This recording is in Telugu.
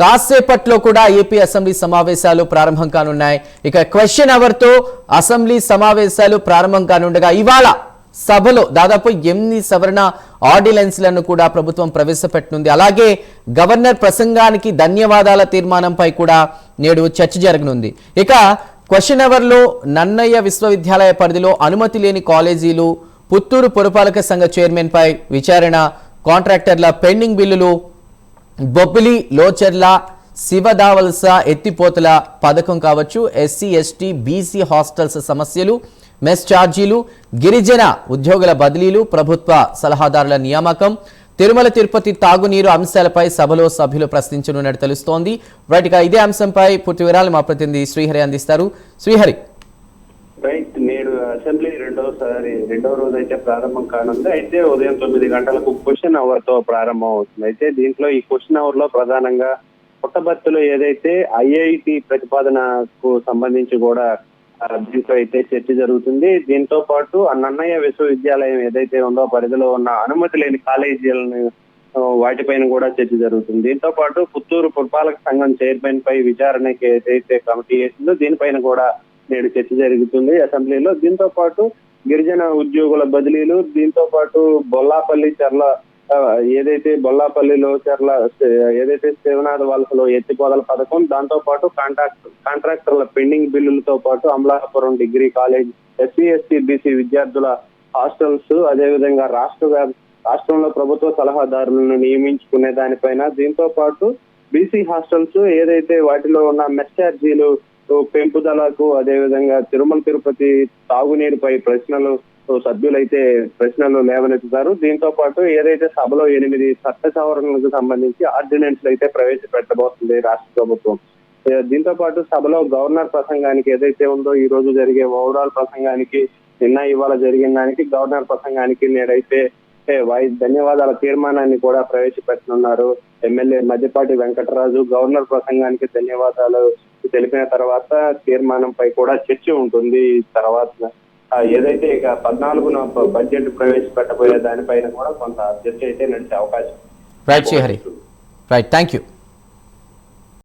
కాసేపట్లో కూడా ఏపీ అసెంబ్లీ సమావేశాలు ప్రారంభం కానున్నాయి. ఇక క్వశ్చన్ అవర్తో అసెంబ్లీ సమావేశాలు ప్రారంభం కానుండగా ఇవాళ సభలో దాదాపు ఎనిమిది సవరణ ఆర్డినెన్స్లను కూడా ప్రభుత్వం ప్రవేశపెట్టనుంది. అలాగే గవర్నర్ ప్రసంగానికి ధన్యవాదాల తీర్మానంపై కూడా నేడు చర్చ జరగనుంది. ఇక క్వశ్చన్ అవర్లో నన్నయ్య విశ్వవిద్యాలయ పరిధిలో అనుమతి లేని కాలేజీలు పుత్తూరు పురపాలక సంఘ చైర్మన్పై విచారణ కాంట్రాక్టర్ల పెండింగ్ బిల్లులు బొబ్బిలి లోచర్ల శివదావల్స ఎత్తిపోతల పథకం కావచ్చు. ఎస్సీ ఎస్టీ బీసీ హాస్టల్స్ సమస్యలు మెస్ ఛార్జీలు గిరిజన ఉద్యోగుల బదిలీలు ప్రభుత్వ సలహాదారుల నియామకం తిరుమల తిరుపతి తాగునీరు అంశాలపై సభలో సభ్యులు ప్రశ్నించనున్నట్టు తెలుస్తోంది. రైట్ ఇదే అంశంపై పూర్తి వివరాలు మా ప్రతినిధి శ్రీహరి అందిస్తారు. శ్రీహరి. రైట్ అసెంబ్లీ రెండోసారి రెండో రోజు అయితే ప్రారంభం కానుంది. అయితే ఉదయం తొమ్మిది గంటలకు క్వశ్చన్ అవర్తో ప్రారంభం అవుతుంది. అయితే దీంట్లో ఈ క్వశ్చన్ అవర్లో ప్రధానంగా పుట్టబర్తిలో ఏదైతే ఐఐటి ప్రతిపాదనకు సంబంధించి కూడా దీంట్లో అయితే చర్చ జరుగుతుంది. దీంతో పాటు అన్నయ్య విశ్వవిద్యాలయం ఏదైతే ఉందో పరిధిలో ఉన్న అనుమతి లేని కాలేజీలను వాటిపైన కూడా చర్చ జరుగుతుంది. దీంతో పాటు పుత్తూరు పురపాలక సంఘం చైర్మన్ పై విచారణకి ఏదైతే కమిటీ చేసిందో దీనిపైన కూడా నేడు చర్చ జరుగుతుంది. అసెంబ్లీలో దీంతో పాటు గిరిజన ఉద్యోగుల బదిలీలు దీంతో పాటు బొల్లాపల్లి చర్ల ఏదైతే బొల్లాపల్లిలో చర్ల ఏదైతే శివనాథ వలసలో ఎత్తిపోదల పథకం దాంతో పాటు కాంట్రాక్ట్ కాంట్రాక్టర్ల పెండింగ్ బిల్లులతో పాటు Amalapuram degree college SC ST BC విద్యార్థుల హాస్టల్స్ అదేవిధంగా రాష్ట్ర రాష్ట్రంలో ప్రభుత్వ సలహాదారులను నియమించుకునే దానిపైన దీంతో పాటు బీసీ హాస్టల్స్ ఏదైతే వాటిలో ఉన్న మెస్ ఛార్జీలు పెంపుదలకు అదేవిధంగా తిరుమల తిరుపతి తాగునీరుపై ప్రశ్నలు సభ్యులైతే ప్రశ్నలు లేవనెత్తుతారు. దీంతో పాటు ఏదైతే సభలో ఎనిమిది చట్ట సవరణలకు సంబంధించి ఆర్డినెన్స్లు అయితే ప్రవేశపెట్టబోతుంది రాష్ట్ర ప్రభుత్వం. దీంతో పాటు సభలో గవర్నర్ ప్రసంగానికి ఏదైతే ఉందో ఈ రోజు జరిగే ఓవరాల్ ప్రసంగానికి నిన్న ఇవాళ జరిగిన దానికి గవర్నర్ ప్రసంగానికి నేడైతే ఏ, ధన్యవాదాల తీర్మానాన్ని కూడా ప్రవేశపెట్టనున్నారు. ఎమ్మెల్యే మధ్యపాటి వెంకటరాజు గవర్నర్ ప్రసంగానికి ధన్యవాదాలు. తెలిపిన తర్వాత తీర్మానంపై కూడా చర్చ ఉంటుంది. తర్వాత ఏదైతే ఇక పద్నాలుగున బడ్జెట్ ప్రవేశపెట్టబోయే దానిపైన కూడా కొంత చర్చ అయితే నడిచే అవకాశం right Srihari right thank you